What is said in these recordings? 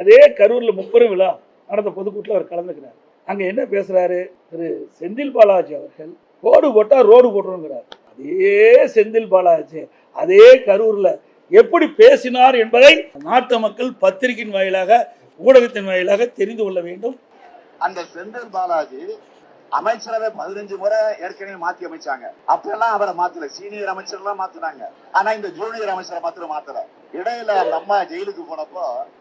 அதே கரூரில் முப்பெரும் விழா. நடந்த பொதுக்கூட்டில் அவர் கலந்துக்கிறார். அங்கே என்ன பேசுறாரு? திரு செந்தில் பாலாஜி அவர்கள் ரோடு போட்டால் ரோடு போட்டுருங்கிறார் அதே செந்தில் பாலாஜி அதே கரூரில் எப்படி பேசினார் என்பதை நாட்டு மக்கள் பத்திரிகையின் வாயிலாக ஊடகத்தின் வாயிலாக தெரிந்து கொள்ள வேண்டும். அந்த செந்தில் பாலாஜி அமைச்சரவை பதினஞ்சு முறை ஏற்கனவே மாத்தி அமைச்சாங்க. அப்பெல்லாம் அவரை மாத்தல. சீனியர் அமைச்சர் எல்லாம் மாத்தினாங்க. ஆனா இந்த ஜூனியர் அமைச்சரை மாத்திரம் மாத்தல. இடையில அந்த அம்மா ஜெயிலுக்கு போனப்போ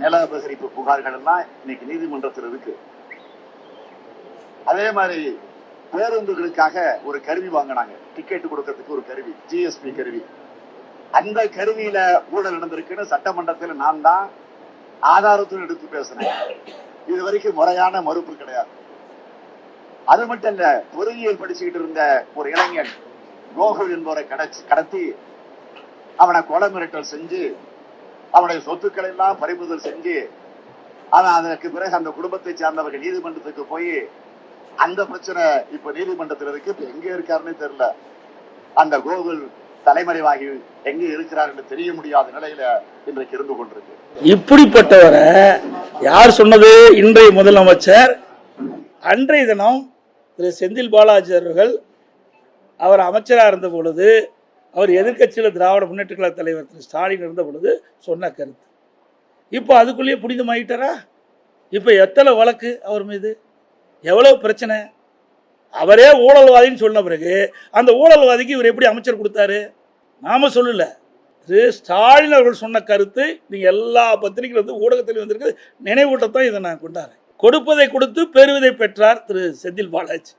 நில அபகரிப்பு புகார்கள் எல்லாம் இன்னைக்கு நீதிமன்றத்தில் இருக்கு. அதே மாதிரி பேருந்துகளுக்காக ஒரு கருவி வாங்கினாங்க. டிக்கெட் கொடுக்கறதுக்கு ஒரு கருவி ஜிஎஸ்பி கருவி. அந்த கருவியில ஊழல் நடந்திருக்குன்னு சட்டமன்றத்தில் நான் தான் ஆதாரத்துடன் எடுத்து பேசினேன். இது வரைக்கும் முறையான மறுப்பு கிடையாது. அது மட்டும் இல்ல பொறியியல் படிச்சுக்கிட்டு இருந்த ஒரு இளைஞன் கோகுல் என்பவரை கடச்சி கடத்தி அவனை கொலை மிரட்டல் செஞ்சு அவனுடைய சொத்துக்களை எல்லாம் பறிமுதல் செஞ்சு ஆனால் அதற்கு பிறகு அந்த குடும்பத்தை சார்ந்தவர்கள் நீதிமன்றத்துக்கு போய் அந்த பிரச்சனை இப்ப நீதிமன்றத்தில் இருக்கு. இப்ப எங்க இருக்காருன்னு தெரியல. அந்த கோகுல் தலைமறைவாகி எங்க இருக்கிறார் என்று தெரிய முடியாத நிலையில இன்றைக்கு இருந்து கொண்டிருக்கு. இப்படிப்பட்டவரை யார் சொன்னது? இன்றைய முதலமைச்சர் அன்றைய தினம் திரு செந்தில் பாலாஜி அவர்கள் அவர் அமைச்சராக இருந்த பொழுது அவர் எதிர்க்கட்சியில் திராவிட முன்னேற்ற கழக தலைவர் திரு ஸ்டாலின் இருந்த பொழுது சொன்ன கருத்து. இப்போ அதுக்குள்ளேயே புனிதமாயிட்டாரா இப்போ எத்தனை வழக்கு அவர் மீது? எவ்வளோ பிரச்சனை? அவரே ஊழல்வாதின்னு சொன்ன பிறகு அந்த ஊழல்வாதிக்கு இவர் எப்படி அமைச்சர் கொடுத்தாரு? நாம சொல்லல. திரு ஸ்டாலின் அவர்கள் சொன்ன கருத்து நீங்கள் எல்லா பத்திரிகையில் வந்து ஊடகத்தில் வந்திருக்கு நினைவூட்டத்தான் இதை நான் கொண்டாடுறேன். கொடுப்பதை கொடுத்து பெறுவதை பெற்றார் திரு செந்தில் பாலாஜி.